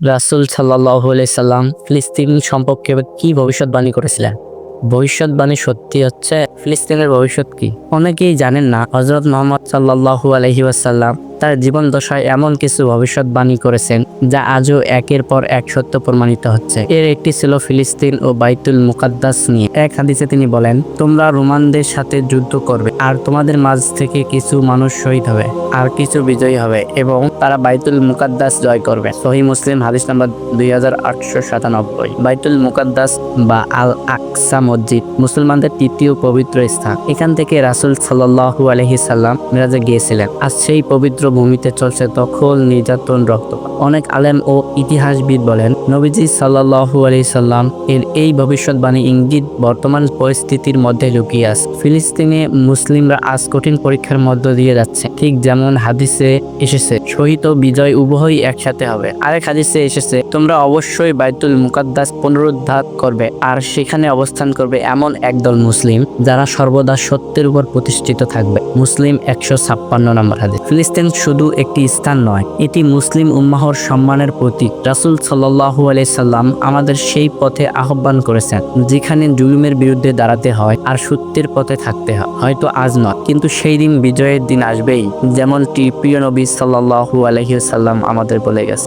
রাসুল সাল্লাহ সাল্লাম ফিলিস্তিন সম্পর্কে কি ভবিষ্যৎবাণী করেছিলেন? ভবিষ্যৎবাণী সত্যি হচ্ছে ফিলিস্তিনের ভবিষ্যৎ কি? অনেকেই জানেন না হজরত মোহাম্মদ সাল্লাহু আলহি ওয়াসাল্লাম তার জীবন দশায় এমন কিছু ভবিষ্যৎবাণী করেছেন যা আজও একের পর এক সত্য প্রমাণিত হচ্ছে। এর একটি ছিল ফিলিস্তিন ও বাইতুল মুকাদ্দাস নিয়ে। এক হাদিসে তিনি বলেন, তোমরা রোমানদের সাথে যুদ্ধ করবে, আর তোমাদের মাঝ থেকে কিছু মানুষ শহীদ হবে, আর কিছু বিজয়ী হবে, এবং তারা বাইতুল মুকাদ্দাস জয় করবে। সহি মুসলিম হাদিস নাম্বার দুই হাজার আটশো সাতানব্বই। বাইতুল মুকাদ্দাস বা আল আকসা মসজিদ মুসলমানদের তৃতীয় পবিত্র স্থান। এখান থেকে রাসুল সাল্লাহু আলহি সাল্লাম মিরাজে গিয়েছিলেন। আর সেই পবিত্র ভূমিতে চলছে দখল, নির্যাতন, রক্তপাত। অনেক আলেম ও ইতিহাসবিদ বলেন, নবীজি সাল্লাহু আলি সাল্লাম এর এই ভবিষ্যৎবাণী ইঙ্গিত বর্তমান পরিস্থিতির মধ্যে লুকিয়ে আছে। ফিলিস্তিনে মুসলিমরা আজ কঠিন পরীক্ষার মধ্য দিয়ে যাচ্ছে। ঠিক যেমন হাদিসে এসেছে, শহীদ ও বিজয় উভয়ই একসাথে হবে। আরেক হাদিসে এসেছে, তোমরা অবশ্যই বাইতুল মুকাদ্দাস পুনরুদ্ধার করবে, আর সেখানে অবস্থান করবে এমন একদল মুসলিম যারা সর্বদা সত্যের উপর প্রতিষ্ঠিত থাকবে। মুসলিম একশো ছাপ্পান্ন নম্বর হাদিস। ফিলিস্তিন শুধু একটি স্থান নয়, এটি মুসলিম উম্মাহর সম্মানের প্রতীক। রাসুল সাল্লাহু সাল্লাম আমাদের সেই পথে আহ্বান করেছেন, যেখানে জুলুমের বিরুদ্ধে দাঁড়াতে হয় আর সত্যের পথে থাকতে হয়। হয়তো আজ নয়, কিন্তু সেই দিন বিজয়ের দিন আসবেই, যেমনটি প্রিয় নবী সাল্লাহু আলহিউসাল্লাম আমাদের বলে গেছে